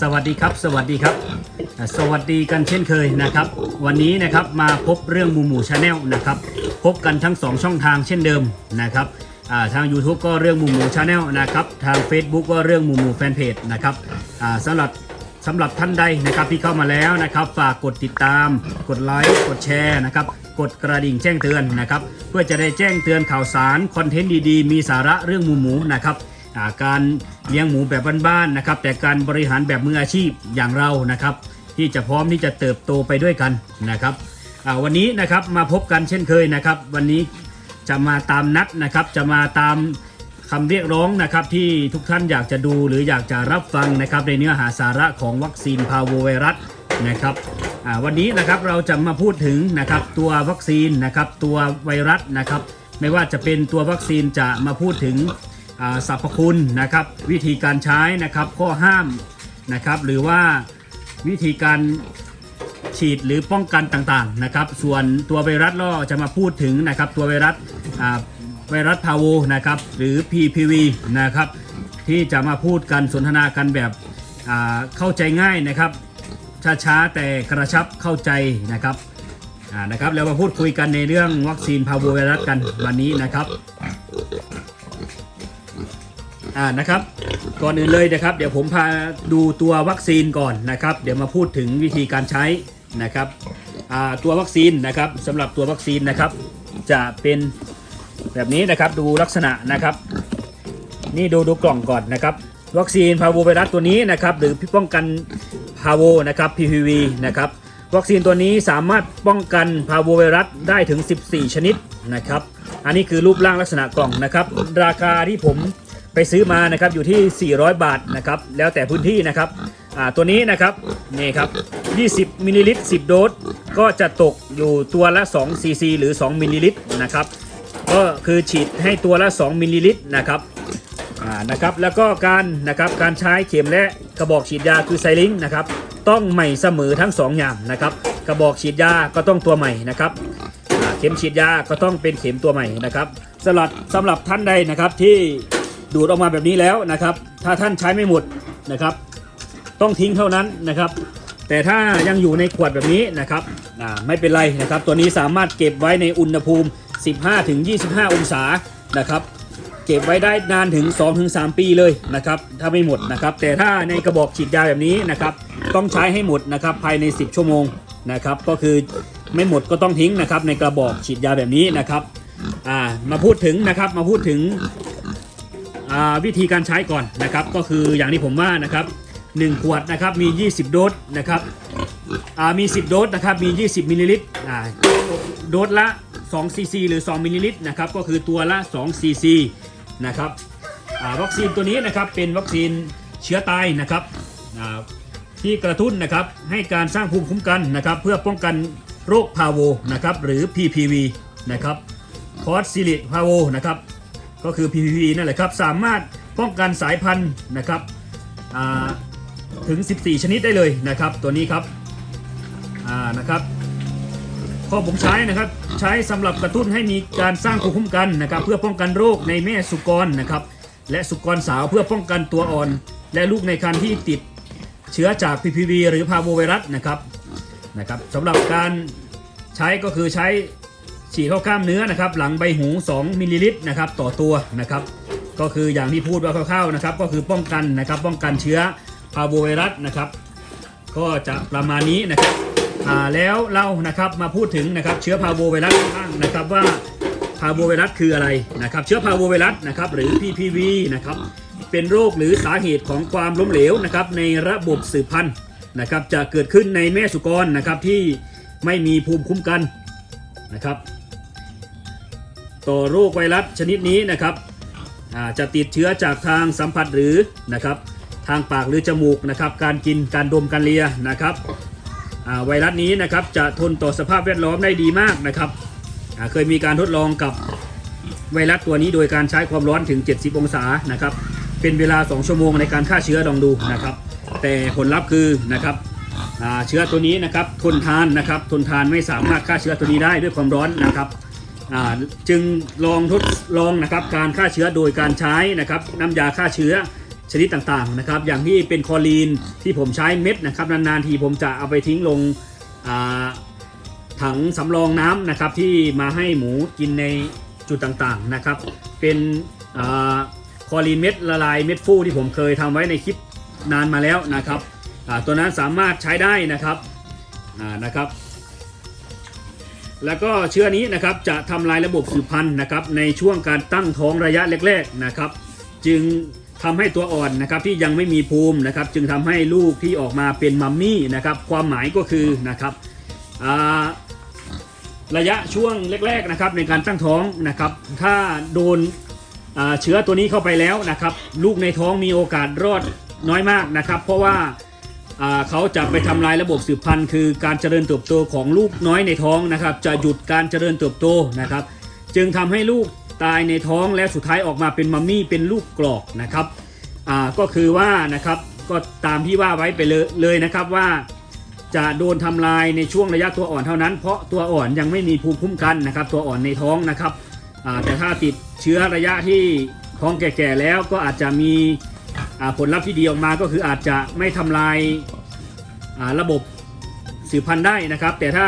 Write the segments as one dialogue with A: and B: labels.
A: สวัสดีครับ สวัสดีครับ สวัสดีกันเช่นเคยนะครับ วันนี้นะครับมาพบเรื่องหมูหมูชาแนลนะครับ พบกันทั้ง 2 ช่องทางเช่นเดิมนะครับทาง YouTube ก็เรื่องหมูหมูชาแนลนะครับ ทาง Facebook ก็เรื่องหมูหมูแฟนเพจนะครับสำหรับสำหรับท่านใดนะครับที่เข้ามาแล้วนะครับ ฝากกดติดตาม กดไลค์กดแชร์นะครับกดกระดิ่งแจ้งเตือนนะครับ เพื่อจะได้แจ้งเตือนข่าวสารคอนเทนต์ดีๆ มีสาระเรื่องหมูหมูนะครับ การเลี้ยงหมูแบบบ้านๆนะครับ แต่การบริหารแบบมืออาชีพอย่างเรานะครับ ที่จะพร้อมที่จะเติบโตไปด้วยกันนะครับวันนี้นะครับมาพบกันเช่นเคยนะครับ วันนี้จะมาตามนัดนะครับ จะมาตามคำเรียกร้องนะครับที่ทุกท่านอยากจะดูหรืออยากจะรับฟังนะครับในเนื้อหาสาระของวัคซีนพาโวไวรัสนะครับวันนี้นะครับเราจะมาพูดถึงนะครับตัววัคซีนนะครับตัวไวรัสนะครับ ไม่ว่าจะเป็นตัววัคซีนจะมาพูดถึง สรรพคุณนะครับวิธีการใช้นะครับข้อห้ามนะครับหรือว่าวิธีการฉีดหรือป้องกันต่างๆนะครับส่วนตัวไวรัสล่อจะมาพูดถึงนะครับตัวไวรัสไวรัสพาโวนะครับหรือ PPV นะครับที่จะมาพูดกันสนทนากันแบบเข้าใจง่ายนะครับช้าๆแต่กระชับเข้าใจนะครับนะครับแล้วมาพูดคุยกันในเรื่องวัคซีนพาโวไวรัสกันวันนี้นะครับ อ่านะครับ ก่อนอื่นเลยนะครับ เดี๋ยวผมพาดูตัววัคซีนก่อนนะครับ เดี๋ยวมาพูดถึงวิธีการใช้นะครับอ่าตัววัคซีนนะครับสำหรับตัววัคซีนนะครับ จะเป็นแบบนี้นะครับดูลักษณะนะครับ นี่ดูดูกล่องก่อนนะครับ วัคซีนพาโวไวรัสตัวนี้นะครับ หรือป้องกันพาโวนะครับ PPV นะครับวัคซีนตัวนี้สามารถป้องกันพาโวไวรัสได้ถึง 14 ชนิดนะครับ อันนี้คือรูปร่างลักษณะกล่องนะครับ ราคาที่ผม ไปซื้อมานะครับอยู่ที่ 400 บาทนะครับแล้วแต่พื้นที่นะครับตัวนี้นะครับนี่ครับ 20มิลลิลิตร10 โดสก็จะตกอยู่ตัวละ2ซีซีหรือ 2มิลลิลิตรนะครับก็คือฉีดให้ตัวละ 2มิลลิลิตรนะครับนะครับแล้วก็การนะครับการใช้เข็มและกระบอกฉีดยาคือไซลิงนะครับต้องใหม่เสมอทั้งสองอย่างนะครับกระบอกฉีดยาก็ต้องตัวใหม่นะครับเข็มฉีดยาก็ต้องเป็นเข็มตัวใหม่นะครับสำหรับสำหรับท่านใดนะครับที่ ดูดออกมาแบบนี้แล้วนะครับ ถ้าท่านใช้ไม่หมดนะครับ ต้องทิ้งเท่านั้นนะครับ แต่ถ้ายังอยู่ในขวดแบบนี้นะครับไม่เป็นไรนะครับ ตัวนี้สามารถเก็บไว้ในอุณหภูมิ 15-25 องศานะครับ เก็บไว้ได้นานถึง 2-3 ปีเลยนะครับ ถ้าไม่หมดนะครับ แต่ถ้าในกระบอกฉีดยาแบบนี้นะครับ ต้องใช้ให้หมดนะครับภายใน 10 ชั่วโมงนะครับ ก็คือไม่หมดก็ต้องทิ้งนะครับ ในกระบอกฉีดยาแบบนี้นะครับมาพูดถึงนะครับมาพูดถึง วิธีการใช้ก่อนนะครับ ก็คืออย่างที่ผมว่านะครับ1ขวดนะครับมี 20 โดสนะครับมี 10 โดสนะครับมี 20มิลลิลิตรโดสละ2ซีซีหรือ2มิลลิลิตรนะครับก็คือตัวละ2ซีซีนะครับวัคซีนตัวนี้นะครับเป็นวัคซีนเชื้อตายนะครับที่กระตุ้นนะครับให้การสร้างภูมิคุ้มกันนะครับเพื่อป้องกันโรคพาโวนะครับหรือ PPV นะครับคอร์สซิลิพาโวนะครับ ก็คือ PPV นั่นแหละครับ สามารถป้องกันสายพันธุ์นะครับถึง 14 ชนิดได้เลยนะครับ ตัวนี้ครับนะครับข้อผมใช้นะครับใช้สำหรับกระตุ้นให้มีการสร้างภูมิคุ้มกันนะครับ เพื่อป้องกันโรคในแม่สุกรนะครับ และสุกรสาวเพื่อป้องกันตัวอ่อน และลูกในครรภ์ที่ติดเชื้อจาก PPV หรือพาโวไวรัสนะครับนะครับสำหรับการใช้ก็คือใช้ ฉีดเข้ากล้ามเนื้อนะครับหลังใบหู 2มิลลิลิตรนะครับต่อตัวนะครับก็คืออย่างที่พูดว่าคร่าวๆนะครับก็คือป้องกันนะครับป้องกันเชื้อพาโวไวรัสนะครับก็จะประมาณนี้นะครับแล้วเรานะครับมาพูดถึงนะครับเชื้อพาโวไวรัสบ้างนะครับว่าพาโวไวรัสคืออะไรนะครับเชื้อพาโวไวรัสนะครับหรือ PPV นะครับเป็นโรคหรือสาเหตุของความล้มเหลวนะครับในระบบสืบพันธุ์นะครับจะเกิดขึ้นในแม่สุกรนะครับที่ไม่มีภูมิคุ้มกันนะครับ ต่อโรคไวรัสชนิดนี้นะครับอ่าจะติดเชื้อจากทางสัมผัสหรือนะครับทางปากหรือจมูกนะครับการกินการดมการเลียนะครับอ่าไวรัสนี้นะครับจะทนต่อสภาพแวดล้อมได้ดีมากนะครับอ่าเคยมีการทดลองกับไวรัสตัวนี้โดยการใช้ความร้อนถึง 70 องศานะครับเป็นเวลา 2 ชั่วโมงในการฆ่าเชื้อลองดูนะครับ แต่ผลลัพธ์คือนะครับอ่าเชื้อตัวนี้นะครับทนทานนะครับทนทานไม่สามารถฆ่าเชื้อตัวนี้ได้ด้วยความร้อนนะครับ จึงลองทดลองนะครับการฆ่าเชื้อโดยการใช้นะครับน้ำยาฆ่าเชื้อชนิดต่างๆนะครับ อย่างที่เป็นคอลีนที่ผมใช้เม็ดนะครับนานๆทีผมจะเอาไปทิ้งลงถังสำรองน้ำนะครับที่มาให้หมูกินในจุดต่างๆนะครับ เป็นอคอลีนเม็ดละลายเม็ดฟูที่ผมเคยทำไว้ในคลิปนานมาแล้วนะครับตัวนั้นสามารถใช้ได้นะครับนะครับ แล้วก็เชื้อนี้นะครับจะทำลายระบบสืบพันธุ์นะครับในช่วงการตั้งท้องระยะแรกๆนะครับ จึงทำให้ตัวอ่อนนะครับที่ยังไม่มีภูมินะครับ จึงทำให้ลูกที่ออกมาเป็นมัมมี่นะครับ ความหมายก็คือนะครับระยะช่วงแรกๆนะครับในการตั้งท้องนะครับ ถ้าโดนเชื้อตัวนี้เข้าไปแล้วนะครับ ลูกในท้องมีโอกาสรอดน้อยมากนะครับ เพราะว่า เขาจะไปทำลายระบบสืบพันธุ์คือการเจริญเติบโตของลูกน้อยในท้องนะครับ จะหยุดการเจริญเติบโตนะครับ จึงทำให้ลูกตายในท้องและสุดท้ายออกมาเป็นมัมมี่เป็นลูกกรอกนะครับก็คือว่านะครับก็ตามที่ว่าไว้ไปเลยเลยนะครับว่าจะโดนทำลายในช่วงระยะตัวอ่อนเท่านั้น เพราะตัวอ่อนยังไม่มีภูมิคุ้มกันนะครับ ตัวอ่อนในท้องนะครับแต่ถ้าติดเชื้อระยะที่ท้องแก่ๆแล้วก็อาจจะมี ผลลัพธ์ที่ดีออกมาก็คืออาจจะไม่ทำลายาระบบสืบพันธุ์ได้นะครับ แต่ถ้า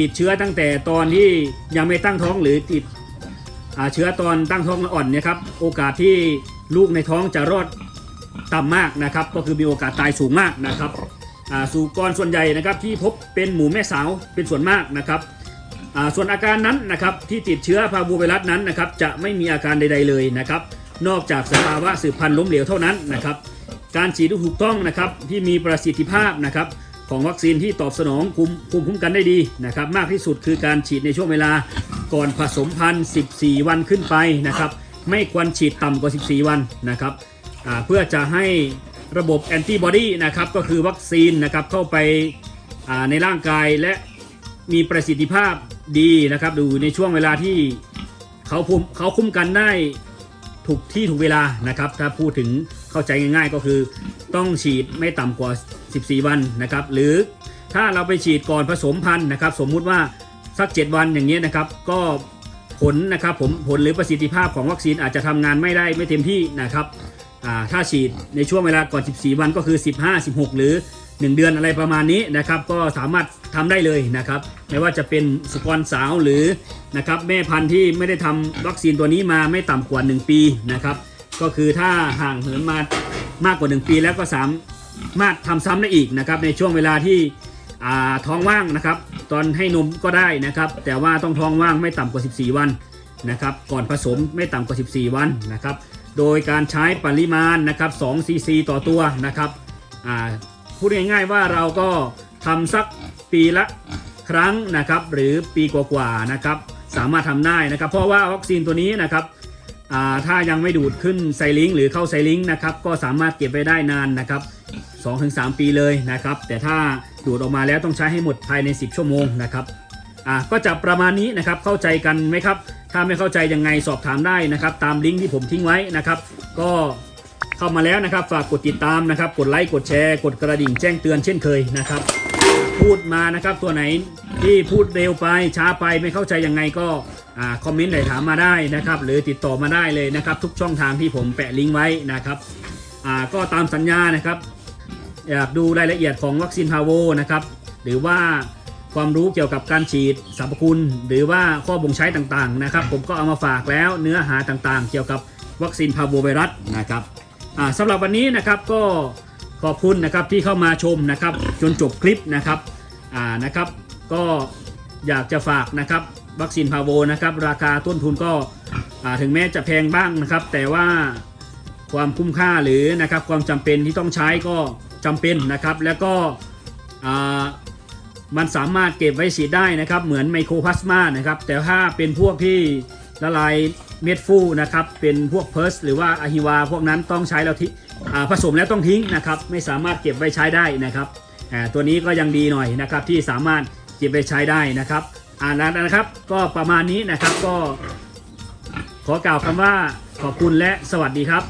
A: ติดเชื้อตั้งแต่ตอนที่ยังไม่ตั้งท้องหรือติดเชื้อตอนตั้งท้องอ่อนเนี่ยครับโอกาสที่ลูกในท้องจะรอดต่ำมากนะครับ ก็คือมีโอกาสตายสูงมากนะครับสู่กรส่วนใหญ่นะครับที่พบเป็นหมูแม่สาวเป็นส่วนมากนะครับส่วนอาการนั้นนะครับที่ติดเชื้อพาโบไวรัสนั้นนะครับจะไม่มีอาการใด ๆเลยนะครับ นอกจากสภาวะสืบพันธุ์ล้มเหลวเท่านั้นนะครับ การฉีดที่ถูกต้องนะครับที่มีประสิทธิภาพนะครับของวัคซีนที่ตอบสนองภูมิภูมิคุ้มกันได้ดีนะครับ มากที่สุดคือการฉีดในช่วงเวลาก่อนผสมพันธุ์ 14 วันขึ้นไปนะครับ ไม่ควรฉีดต่ำกว่า 14 วันนะครับเพื่อจะให้ระบบแอนติบอดีนะครับก็คือวัคซีนนะครับเข้าไปาในร่างกายและมีประสิทธิภาพดีนะครับ ดูในช่วงเวลาที่เขาภูมิเขาคุ้มกันได้ ถูกที่ถูกเวลานะครับ ถ้าพูดถึงเข้าใจง่ายๆก็คือ ต้องฉีดไม่ต่ำกว่า 14 วันนะครับ หรือถ้าเราไปฉีดก่อนผสมพันธุ์นะครับ สมมุติว่าสัก 7 วันอย่างเงี้ยนะครับ ก็ผลนะครับผมผลหรือประสิทธิภาพของวัคซีนอาจจะทำงานไม่ได้ไม่เต็มที่นะครับถ้าฉีดในช่วงเวลาก่อน 14 วันก็คือ 15 16 หรือ 1 เดือนอะไรประมาณนี้นะครับ ก็สามารถ ทำได้เลยนะครับ ไม่ว่าจะเป็นสุกรสาวหรือนะครับแม่พันธุ์ที่ไม่ได้ทำวัคซีนตัวนี้มาไม่ต่ำกว่า 1 ปีนะครับ ก็คือถ้าห่างเหินมามากกว่า 1 ปีแล้วก็สามารถทำซ้ำได้อีกนะครับ ในช่วงเวลาที่ท้องว่างนะครับ ตอนให้นมก็ได้นะครับ แต่ว่าต้องท้องว่างไม่ต่ำกว่า 14 วันนะครับ ก่อนผสมไม่ต่ำกว่า 14 วันนะครับ โดยการใช้ปริมาณนะครับ2ซีซีต่อตัวนะครับพูดง่ายๆว่าเราก็ทำสัก ปีละครั้งนะครับหรือปีกว่าๆนะครับสามารถทำได้นะครับ เพราะว่าวัคซีนตัวนี้นะครับถ้ายังไม่ดูดขึ้นไซลิงก์หรือเข้าไซลิงก์นะครับก็สามารถเก็บไว้ได้นานนะครับ2-3 ปีเลยนะครับ แต่ถ้าดูดออกมาแล้วต้องใช้ให้หมดภายใน 10 ชั่วโมงนะครับอ่าก็จะประมาณนี้นะครับเข้าใจกันไหมครับ ถ้าไม่เข้าใจยังไงสอบถามได้นะครับ ตามลิงก์ที่ผมทิ้งไว้นะครับ ก็เข้ามาแล้วนะครับ ฝากกดติดตามนะครับ กดไลค์กดแชร์ กดกระดิ่งแจ้งเตือนเช่นเคยนะครับ พูดมานะครับ ตัวไหนที่พูดเร็วไปช้าไปไม่เข้าใจยังไงก็คอมเมนต์ไหนถามมาได้นะครับ หรือติดต่อมาได้เลยนะครับ ทุกช่องทางที่ผมแปะลิงก์ไว้นะครับก็ตามสัญญานะครับอยากดูรายละเอียดของวัคซีนพาโวนะครับหรือว่าความรู้เกี่ยวกับการฉีดสรรพคุณ หรือว่าข้อบ่งใช้ต่างๆนะครับ ผมก็เอามาฝากแล้วเนื้อหาต่างๆ เกี่ยวกับวัคซีนพาโวไวรัสนะครับสำหรับวันนี้นะครับก็ ขอบคุณนะครับที่เข้ามาชมนะครับจนจบคลิปนะครับอ่านะครับ ก็อยากจะฝากนะครับวัคซีนพาโวนะครับราคาต้นทุนก็ถึงแม้จะแพงบ้างนะครับ แต่ว่าความคุ้มค่าหรือนะครับความจำเป็นที่ต้องใช้ก็จำเป็นนะครับ แล้วก็มันสามารถเก็บไว้ฉีดได้นะครับ เหมือนไมโครพลาสมานะครับ แต่ถ้าเป็นพวกที่ละลาย เม็ดฟูนะครับเป็นพวกเพิร์สหรือว่าอะฮิวา พวกนั้นต้องใช้แล้วทิอ่ผสมแล้วต้องทิ้งนะครับไม่สามารถเก็บไว้ใช้ได้นะครับตัวนี้ก็ยังดีหน่อยนะครับที่สามารถเก็บไว้ใช้ได้นะครับอ่าแล้วนะครับก็ประมาณนี้นะครับก็ขอกล่าวคำว่าขอบคุณและสวัสดีครับ